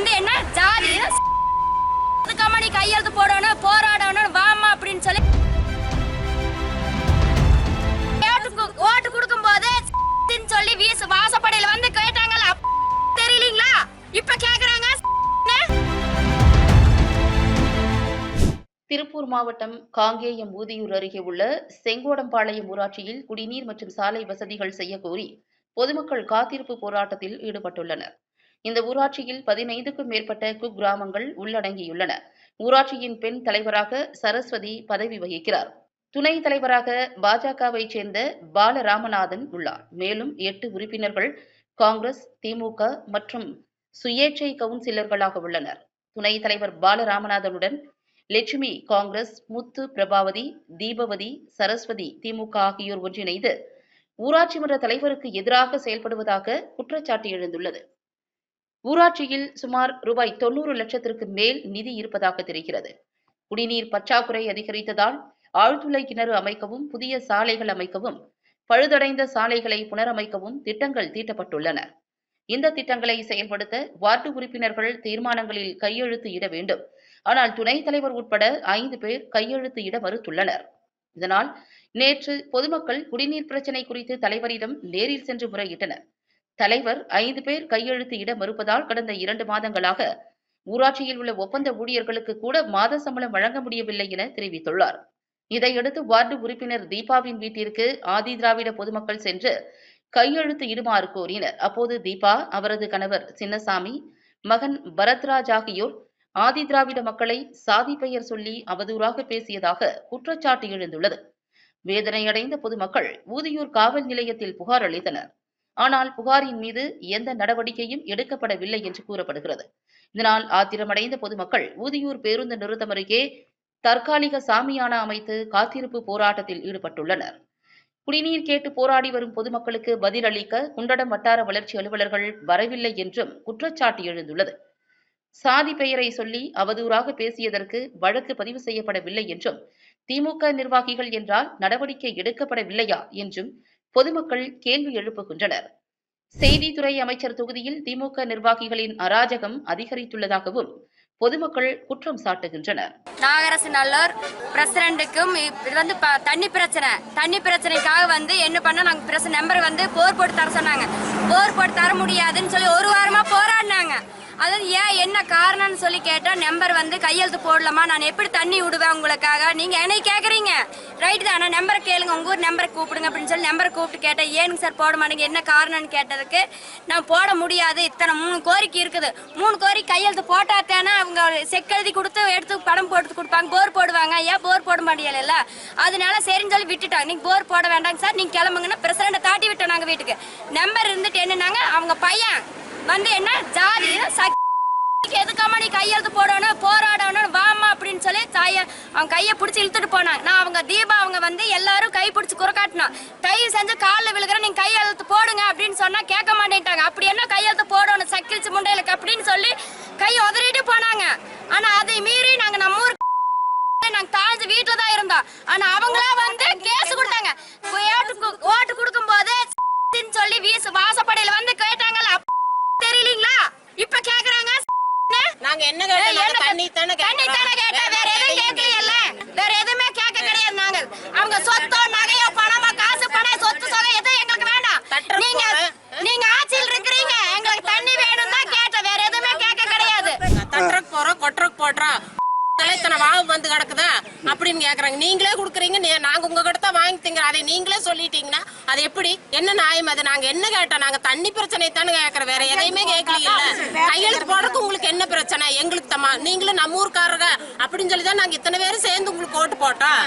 வந்து என்ன? ஜாதி. அதுக்காம நீ கையெழுத்து போடணும் போராடணும் வாமா அப்படின்னு சொல்லி ஓட்டு- கொடுக்கும் போது சொல்லி வீசு வாசப்படையில வந்து கேட்டாங்கல்ல தெரியலீங்களா? இப்ப கேக்குறாங்க. திருப்பூர் மாவட்டம் காங்கேயம் ஊதியூர் அருகே உள்ள செங்கோடம்பாளையம் ஊராட்சியில் குடிநீர் மற்றும் சாலை வசதிகள் செய்யக்கோரி பொதுமக்கள் காத்திருப்பு போராட்டத்தில் ஈடுபட்டுள்ளனர். இந்த ஊராட்சியில் பதினைந்துக்கும் மேற்பட்ட குக்கிராமங்கள் உள்ளடங்கியுள்ளன. ஊராட்சியின் பெண் தலைவராக சரஸ்வதி பதவி வகிக்கிறார். துணை தலைவராக பாஜகவை சேர்ந்த பாலராமநாதன் உள்ளார். மேலும் எட்டு உறுப்பினர்கள் காங்கிரஸ் திமுக மற்றும் சுயேட்சை கவுன்சிலர்களாக உள்ளனர். துணை தலைவர் பாலராமநாதனுடன் லட்சுமி காங்கிரஸ் முத்து பிரபாவதி தீபவதி சரஸ்வதி திமுக ஆகியோர் ஒன்றிணைந்து ஊராட்சி மன்ற தலைவருக்கு எதிராக செயல்படுவதாக குற்றச்சாட்டு எழுந்துள்ளது. ஊராட்சியில் சுமார் ரூபாய் தொண்ணூறு லட்சத்திற்கு மேல் நிதி இருப்பதாக தெரிகிறது. குடிநீர் பற்றாக்குறை அதிகரித்ததால் ஆழ்துளை கிணறு அமைக்கவும் புதிய சாலைகள் அமைக்கவும் பழுதடைந்த சாலைகளை புனரமைக்கவும் திட்டங்கள் தீட்டப்பட்டுள்ளன. இந்த திட்டங்களை செயல்படுத்த வார்டு உறுப்பினர்கள் தீர்மானங்களில் கையெழுத்து இட வேண்டும். ஆனால் துணைத் தலைவர் உட்பட ஐந்து பேர் கையெழுத்து இட மறுத்துள்ளனர். இதனால் நேற்று பொதுமக்கள் குடிநீர் பிரச்சினை குறித்து தலைவரிடம் நேரில் சென்று முறையிட்டனர். தலைவர் ஐந்து பேர் கையெழுத்து இட மறுப்பதால் கடந்த இரண்டு மாதங்களாக ஊராட்சியில் உள்ள ஒப்பந்த ஊழியர்களுக்கு கூட மாத சம்பளம் வழங்க முடியவில்லை என தெரிவித்துள்ளார். இதையடுத்து வார்டு உறுப்பினர் தீபாவின் வீட்டிற்கு ஆதி திராவிட பொதுமக்கள் சென்று கையெழுத்து இடுமாறு கோரினர். அப்போது தீபா அவரது கணவர் சின்னசாமி மகன் பரத்ராஜ் ஆகியோர் ஆதி திராவிட மக்களை சாதி பெயர் சொல்லி அவதூறாக பேசியதாக குற்றச்சாட்டு எழுந்துள்ளது. வேதனையடைந்த பொதுமக்கள் ஊதியூர் காவல் நிலையத்தில் புகார் அளித்தனர். ஆனால் புகாரின் மீது எந்த நடவடிக்கையும் எடுக்கப்படவில்லை என்று கூறப்படுகிறது. இதனால் ஆத்திரமடைந்த பொதுமக்கள் ஊதியூர் பேருந்து நிறுத்தம் அருகே தற்காலிக சாமியானா அமைத்து காத்திருப்பு போராட்டத்தில் ஈடுபட்டுள்ளனர். குடிநீர் கேட்டு போராடி வரும் பொதுமக்களுக்கு பதிலளிக்க குண்டடம் வட்டார வளர்ச்சி அலுவலர்கள் வரவில்லை என்றும் குற்றச்சாட்டு எழுந்துள்ளது. சாதி பெயரை சொல்லி அவதூறாக பேசியதற்கு வழக்கு பதிவு செய்யப்படவில்லை என்றும் திமுக நிர்வாகிகள் என்றால் நடவடிக்கை எடுக்கப்படவில்லையா என்றும் பொதுமக்கள் கேள்வி எழுப்புகின்றனர். செய்தித்துறை அமைச்சர் தொகுதியில் திமுக நிர்வாகிகளின் அராஜகம் அதிகரித்துள்ளதாகவும் பொதுமக்கள் குற்றம் சாட்டுகின்றனர். நாகரசு நல்லூர் பிரசிடண்ட்டுக்கும் இது வந்து ப- தண்ணி பிரச்சனை. தண்ணி பிரச்சனைக்காக வந்து என்ன பண்ண நாங்க பிரச்சனை நம்பர் வந்து போர் போட்டு தர சொன்னாங்க. போர் போட்டு தர முடியாதுன்னு சொல்லி ஒரு வாரமா போராடினாங்க. அதாவது ஏன் என்ன காரணம்னு சொல்லி கேட்டால் நம்பர் வந்து கையெழுத்து போடலாமா? நான் எப்படி தண்ணி விடுவேன் உங்களுக்காக? நீங்கள் என்னை கேட்குறீங்க ரைட்டு தான். நான் நம்பரை கேளுங்க. உங்கள் ஊர் நம்பரை கூப்பிடுங்க அப்படின்னு சொல்லி நம்பரை கூப்பிட்டு கேட்டேன் ஏனுங்க சார் போட மாட்டேங்க? என்ன காரணம்னு கேட்டதுக்கு நான் போட முடியாது. இத்தனை மூணு கோரிக்கை இருக்குது. மூணு கோரிக்கை கையெழுத்து போட்டால் தானே அவங்க செக் எழுதி கொடுத்து எடுத்து படம் போட்டு கொடுப்பாங்க. போர் போடுவாங்க. ஏன் போர் போட முடியலைல்ல அதனால சரின்னு சொல்லி விட்டுட்டாங்க. நீங்கள் போர் போட வேண்டாங்க சார் நீங்கள் கிளம்புங்கன்னா பிரசிடண்ட்டை தாட்டி விட்டோம் நாங்கள் வீட்டுக்கு. நம்பர் இருந்துட்டு என்னன்னாங்க? அவங்க பையன் வந்து என்ன? ஜாதி எதுக்காம நீ கையெழுத்து போடணும் போராடணும் வாமா அப்படின்னு சொல்லி தாய அவங்க கையை பிடிச்சி இழுத்துட்டு போனாங்க நான் அவங்க தீபா அவங்க வந்து எல்லாரும் கை பிடிச்சி குறக்காட்டினா தயவு செஞ்சு காலில் விழுகிற நீங்க கையெழுத்து போடுங்க அப்படின்னு சொன்னா கேட்க மாட்டேன்ட்டாங்க. அப்படி என்ன கையெழுத்து போடணும் சக்கிலிச்சு முண்டையிலுக்கு அப்படின்னு சொல்லி கை உதறிட்டு போனாங்க. ஆனா அதை மீறி நாங்க நம்ம ஊருக்கு நாங்க தாழ்ந்து வீட்டுல தான் இருந்தோம். ஆனா அவங்களா வந்து கேஸ் கொடுத்தாங்க ஓட்டு கு- ஓட்டு கொடுக்கும் போது சொல்லி வீசு வாசப்படையில வந்து கேட்டாங்கல்ல அப்ப தெரியலீங்களா இப்ப கேக்குறாங்க நாங்க என்ன கேட்டோம் தண்ணி தானே தண்ணி தானே கேட்டோம் வேற எதுவும் கேட்கலையல்ல வேற எதுவுமே கேட்க கிடையாது நாங்க. அவங்க சொத்தோ நகையோ பணமோ காசு பணம் சொத்து சொகை எதுவும் எங்களுக்கு வேண்டாம் நீங்க. நீங்க ஆட்சியில் இருக்கிறீங்க. எங்களுக்கு தண்ணி வேணும் தான் கேட்டோம். வேற எதுவுமே கேட்க கிடையாது. தட்டுறக்கு போறோம் கொட்டுறக்கு போடுறோம். இத்தனை வாவு வந்து கிடக்குதா அப்படின்னு கேக்குறாங்க. நீங்களே குடுக்குறீங்க நீ- நாங்க உங்ககிட்ட தான் வாங்கி திங்க அதை நீங்களே சொல்லிட்டீங்கன்னா அது எப்படி? என்ன நியாயம் அது? நாங்க என்ன கேட்டோம்? நாங்க தண்ணி பிரச்சனை தானே கேக்குறோம். வேற எதையுமே கேட்கல கையெழுத்து போடுறதுக்கு உங்களுக்கு என்ன பிரச்சனை? எங்களுக்கு தம்மா நீங்களும் நம்ம ஊர்க்காரங்க அப்படின்னு சொல்லி தான் நாங்க இத்தனை பேரும் சேர்ந்து உங்களுக்கு ஓட்டு போட்டோம்.